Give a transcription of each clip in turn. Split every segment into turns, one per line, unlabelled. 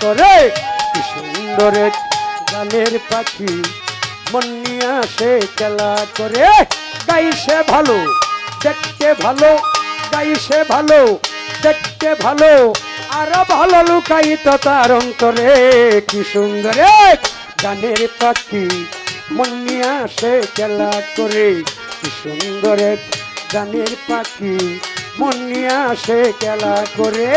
অন্তরে কি গানের পাখি, মন নিয়ে আসে খেলা করে। গাইছে ভালো, দেখতে ভালো গাইছে ভালো, দেখতে ভালো, আরও ভালো লুকাইত তার অন্তরে। কি সুন্দর গানের পাখি, মন নিয়ে আসে খেলা করে। কি সুন্দর গানের পাখি, মন নিয়ে আসে খেলা করে।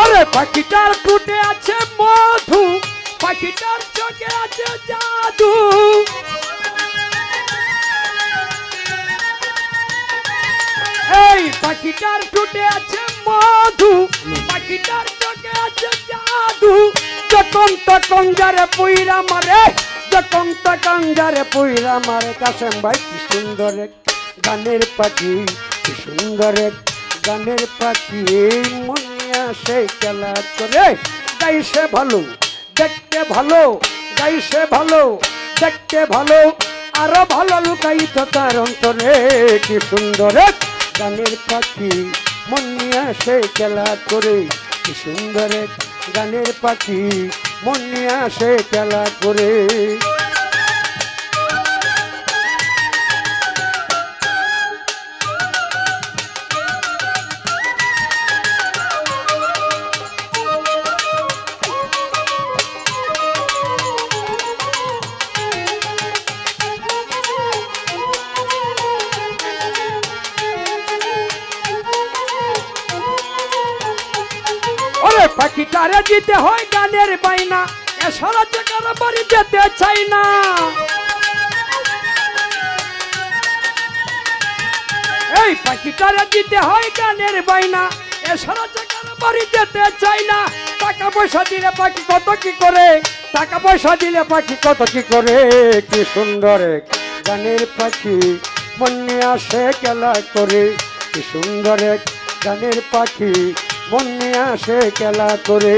আরে পাখিটার টুটে আছে মধু, পাখিটার চোখে আছে জাদু। এই পাখিটার টুটে আছে মধু, পাখিটার চোখে আছে জাদু। যখন তখন যারে পুইরা মারে, যখন তখন যারে পুইরা মারে। কাসেম ভাই, কি সুন্দর গানের পাখি, কি সুন্দর গানের পাখি। মনে আসে খেলা করে গাইছে ভালো, দেখতে ভালো গাইছে ভালো, দেখতে ভালো, আরও ভালো লুকাইত তার অন্তরে। কি সুন্দর গানের পাখি, মন নিয়ে আসে খেলা করে। কি সুন্দর গানের পাখি, মন নিয়ে আসে খেলা করে। পাখিটারে দিতে হয় গানের বাইনা এ এছাড়া জায়গার বাড়ি যেতে চাই না। এই পাখিটারে দিতে হয় গানের বাইনা এ এছাড়া জায়গার বাড়ি যেতে চাই না। টাকা পয়সা দিলে পাখি কত কি করে? টাকা পয়সা দিলে পাখি কত কি করে? কি সুন্দর গানের পাখি। মন আসে খেলা করে। কি সুন্দর এক গানের পাখি। মন নিয়ে আসে খেলা করে।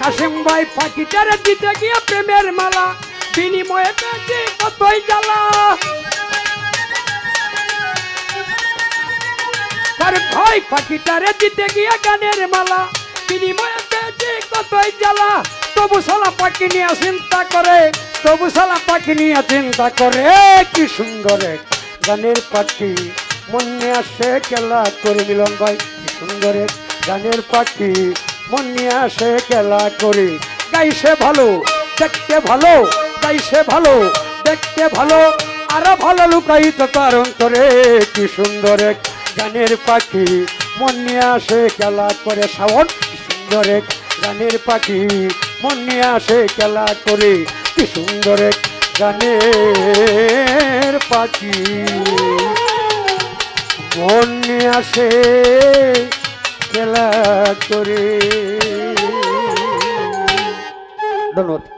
কাশিম ভাই পাখিটারে দিতে গিয়ে প্রেমের মালা। বিনিময়ে পেয়েছে কতই জ্বালা তার ভাই পাখিটারে দিতে গিয়ে গানের মালা। বিনিময়ে পেয়েছে কতই জ্বালা তবু সালা পাখি নিয়ে চিন্তা করে, তবু সালা পাখি নিয়ে চিন্তা করে, কি সুন্দর গানের পাখি। মনে আসে খেলা করে মিলন ভাই, কি সুন্দর গানের পাখি। মন আসে খেলা করে গাইছে ভালো, দেখতে ভালো। গাইছে ভালো, দেখতে ভালো, আরও ভালো লুকাইত তার অন্তরে। কি সুন্দর এক গানের পাখি, মন নিয়ে আসে খেলা করে শ্রাবণ কি সুন্দর এক গানের পাখি, মন নিয়ে আসে খেলা করে। কি সুন্দর এক গানের পাখি। মন নিয়ে আসে খেলা করে। ধন্যবাদ।